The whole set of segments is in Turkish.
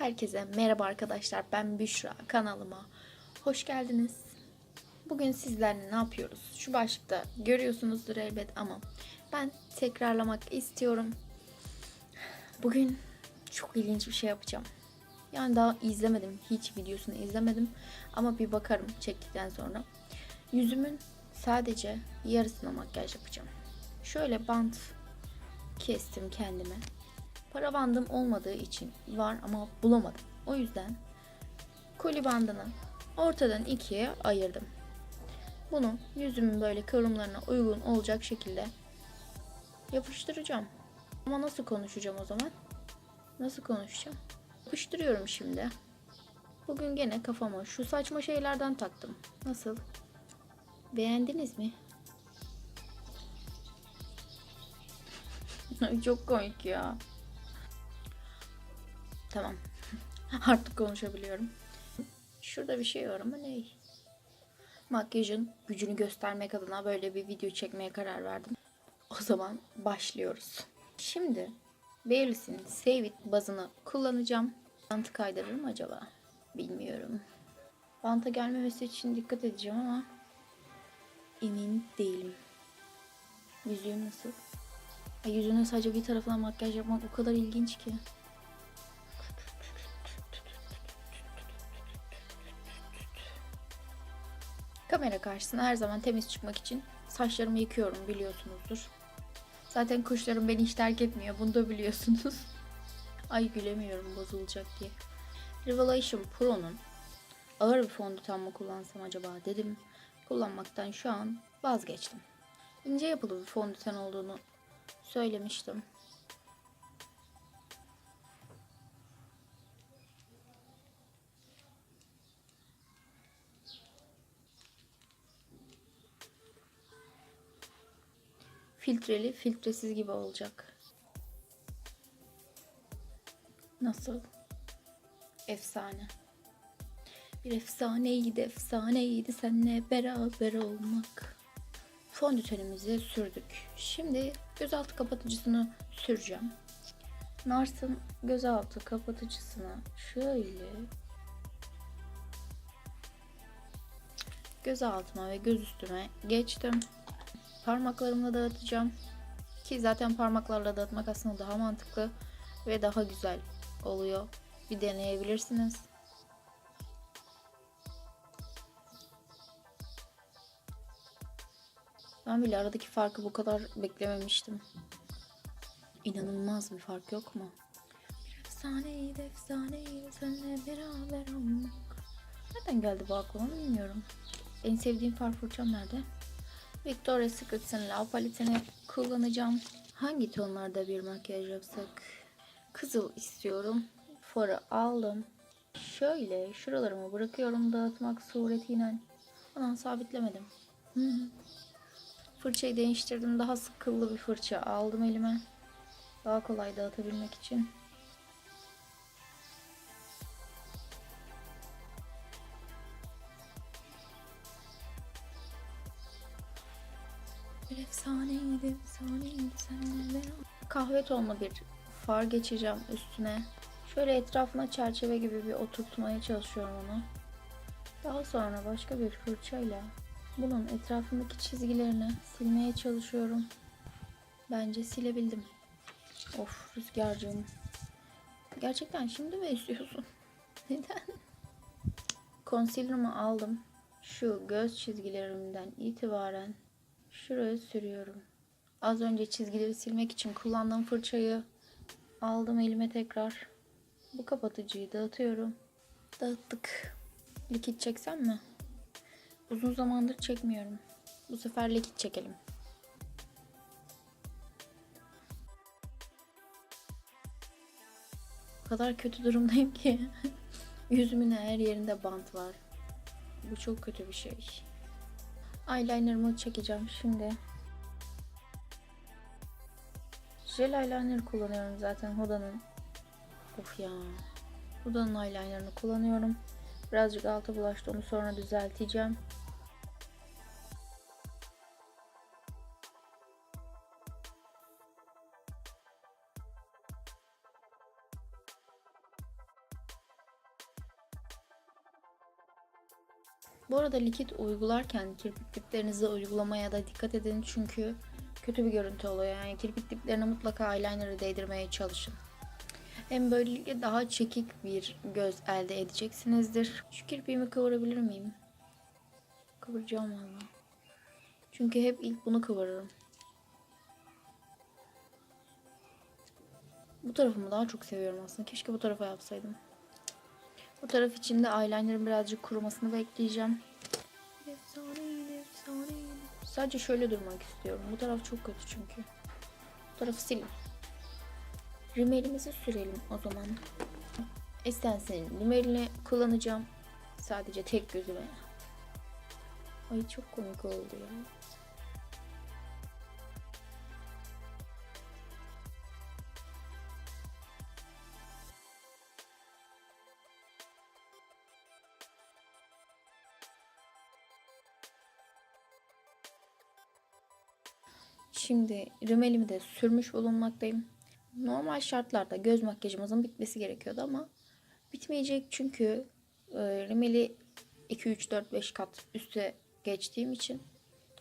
Herkese merhaba arkadaşlar. Ben Büşra. Kanalıma hoş geldiniz. Bugün sizlerle ne yapıyoruz? Şu başlıkta görüyorsunuzdur elbet ama ben tekrarlamak istiyorum. Bugün çok ilginç bir şey yapacağım. Yani daha izlemedim. Hiç videosunu izlemedim. Ama bir bakarım çektikten sonra. Yüzümün sadece yarısına makyaj yapacağım. Şöyle bant kestim kendime. Para bandım olmadığı için var ama bulamadım. O yüzden koli bandını ortadan ikiye ayırdım. Bunu yüzümün böyle kıvrımlarına uygun olacak şekilde yapıştıracağım. Ama nasıl konuşacağım o zaman? Nasıl konuşacağım? Yapıştırıyorum şimdi. Bugün gene kafama şu saçma şeylerden taktım. Nasıl? Beğendiniz mi? Çok komik ya. Tamam. Artık konuşabiliyorum. Şurada bir şey var ama ne? Makyajın gücünü göstermek adına böyle bir video çekmeye karar verdim. O zaman başlıyoruz. Şimdi Baileys'in Save It bazını kullanacağım. Bantı kaydırır mı acaba? Bilmiyorum. Banta gelmemesi için dikkat edeceğim ama emin değilim. Yüzüğüm nasıl? Yüzüne sadece bir tarafına makyaj yapmak o kadar ilginç ki. Kamera karşısına her zaman temiz çıkmak için saçlarımı yıkıyorum biliyorsunuzdur. Zaten kuşlarım beni hiç terk etmiyor. Bunu da biliyorsunuz. Ay gülemiyorum bozulacak diye. Revelation Pro'nun ağır bir fondöten mi kullansam acaba dedim. Kullanmaktan şu an vazgeçtim. İnce yapılı bir fondöten olduğunu söylemiştim. Filtreli, filtresiz gibi olacak. Nasıl? Efsane. Bir efsaneydi, efsaneydi seninle beraber olmak. Fondötenimizi sürdük. Şimdi gözaltı kapatıcısını süreceğim. Nars'ın gözaltı kapatıcısını şöyle göz altıma ve göz üstüme geçtim. Parmaklarımla dağıtacağım. Ki zaten parmaklarla dağıtmak aslında daha mantıklı ve daha güzel oluyor. Bir deneyebilirsiniz. Ben bile aradaki farkı bu kadar beklememiştim. İnanılmaz bir fark yok mu? Bir efsaneydi efsaneydi seninle beraber olmak. Nereden geldi bu aklıma bilmiyorum. En sevdiğim far fırçam nerede? Victoria's Secret'ın lav paletini kullanacağım. Hangi tonlarda bir makyaj yapsak? Kızıl istiyorum. Farı aldım. Şöyle şuralarımı bırakıyorum dağıtmak suretiyle. Aman sabitlemedim. Fırçayı değiştirdim. Daha sık kıllı bir fırça aldım elime. Daha kolay dağıtabilmek için. Bir efsaneydi, efsaneydi beraber. Kahve tonlu bir far geçeceğim üstüne. Şöyle etrafına çerçeve gibi bir oturtmaya çalışıyorum onu. Daha sonra başka bir fırçayla bunun etrafındaki çizgilerini silmeye çalışıyorum. Bence silebildim. Of rüzgarcığım. Gerçekten şimdi mi esiyorsun? Neden? Concealer'ımı aldım. Şu göz çizgilerimden itibaren şuraya sürüyorum. Az önce çizgileri silmek için kullandığım fırçayı aldım elime tekrar. Bu kapatıcıyı dağıtıyorum. Dağıttık. Likit çeksem mi? Uzun zamandır çekmiyorum. Bu sefer likit çekelim. O kadar kötü durumdayım ki. Yüzümün her yerinde bant var. Bu çok kötü bir şey. Eyeliner'ımı çekeceğim şimdi. Jel eyeliner kullanıyorum zaten Huda'nın. Of ya. Huda'nın eyeliner'ını kullanıyorum. Birazcık altı bulaştı onu sonra düzelteceğim. Bu arada likit uygularken kirpik diplerinizi uygulamaya da dikkat edin çünkü kötü bir görüntü oluyor. Yani kirpik diplerine mutlaka eyeliner'ı değdirmeye çalışın. Hem böylelikle daha çekik bir göz elde edeceksinizdir. Şu kirpiğimi kıvırabilir miyim? Kıvıracağım valla. Çünkü hep ilk bunu kıvırırım. Bu tarafımı daha çok seviyorum aslında. Keşke bu tarafa yapsaydım. Bu taraf için de eyeliner'ın birazcık kurumasını bekleyeceğim. Sadece şöyle durmak istiyorum. Bu taraf çok kötü çünkü. Bu tarafı silin. Rimelimizi sürelim o zaman. Estensin rimelini kullanacağım. Sadece tek gözüme. Ay çok komik oldu ya. Şimdi rimelimi de sürmüş bulunmaktayım. Normal şartlarda göz makyajımızın bitmesi gerekiyordu ama bitmeyecek çünkü e, rimeli 2 3 4 5 kat üste geçtiğim için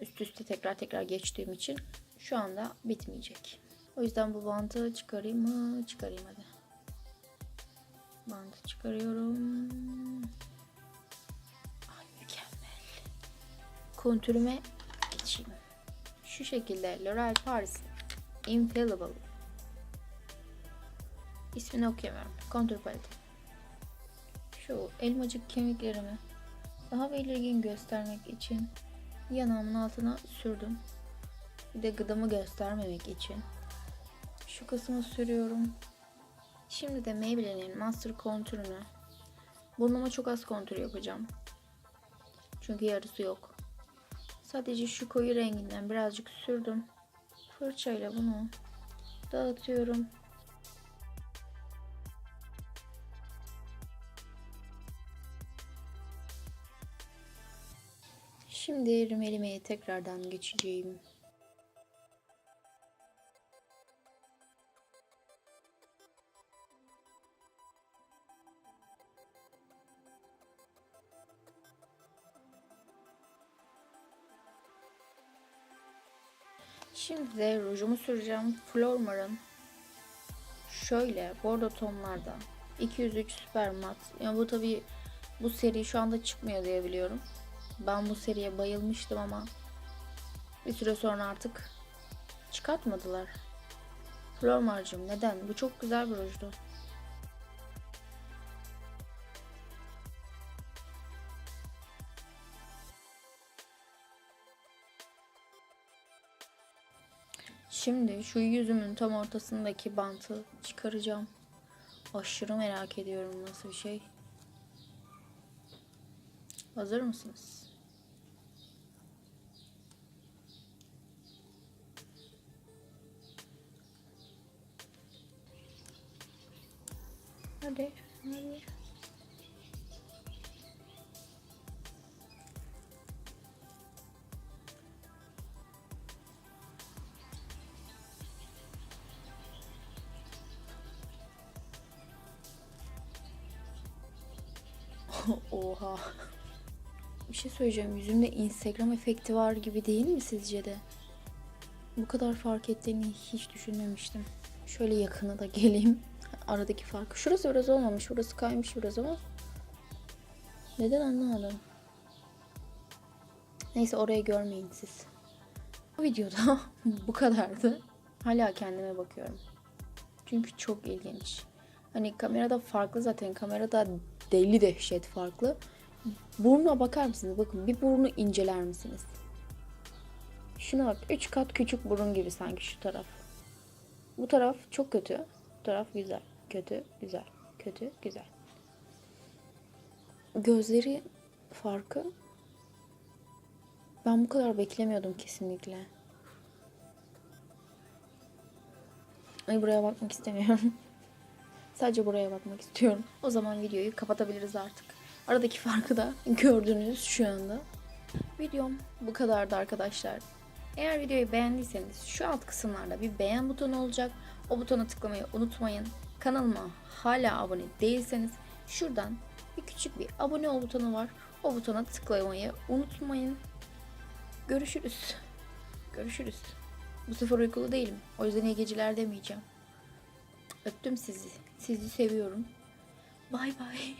üst üste tekrar tekrar geçtiğim için şu anda bitmeyecek. O yüzden bu bandı çıkarayım mı? Çıkarayım hadi. Bandı çıkarıyorum. Ay mükemmel. Kontürüme. Şu şekilde L'Oreal Paris Infallible İsmini okuyamıyorum. Kontür paleti. Şu elmacık kemiklerimi daha belirgin göstermek için yanağımın altına sürdüm. Bir de gıdamı göstermemek için. Şu kısmı sürüyorum. Şimdi de Maybelline'in Master Kontürünü burnuma çok az kontür yapacağım. Çünkü yarısı yok. Sadece şu koyu renginden birazcık sürdüm. Fırçayla bunu dağıtıyorum. Şimdi rimelime tekrardan geçeceğim. Şimdi de rujumu süreceğim. Flormar'ın şöyle bordo tonlarda 203 süper mat. Yani bu tabi bu seri şu anda çıkmıyor diye biliyorum. Ben bu seriye bayılmıştım ama bir süre sonra artık çıkartmadılar. Flormar'cığım neden? Bu çok güzel bir rujdu. Şimdi şu yüzümün tam ortasındaki bantı çıkaracağım. Aşırı merak ediyorum nasıl bir şey. Hazır mısınız? Hadi, hadi. Oha. Bir şey söyleyeceğim. Yüzümde Instagram efekti var gibi değil mi sizce de? Bu kadar fark ettiğini hiç düşünmemiştim. Şöyle yakına da geleyim. Aradaki farkı. Şurası biraz olmamış. Burası kaymış biraz ama. Neden anlamadım. Neyse orayı görmeyin siz. Bu videoda bu kadardı. Hala kendime bakıyorum. Çünkü çok ilginç. Hani kamerada farklı zaten. Kamerada deli dehşet farklı. Burnuna bakar mısınız? Bakın bir burnu inceler misiniz? Şuna bak. 3 kat küçük burun gibi sanki şu taraf. Bu taraf çok kötü. Bu taraf güzel. Kötü, güzel. Kötü, güzel. Gözleri farkı ben bu kadar beklemiyordum kesinlikle. Ay buraya bakmak istemiyorum. Sadece buraya bakmak istiyorum. O zaman videoyu kapatabiliriz artık. Aradaki farkı da gördünüz şu anda. Videom bu kadardı arkadaşlar. Eğer videoyu beğendiyseniz şu alt kısımlarda bir beğen butonu olacak. O butona tıklamayı unutmayın. Kanalıma hala abone değilseniz şuradan bir küçük bir abone ol butonu var. O butona tıklamayı unutmayın. Görüşürüz. Görüşürüz. Bu sefer uykulu değilim. O yüzden iyi geceler demeyeceğim. Öptüm sizi. Sizi seviyorum. Bay bay.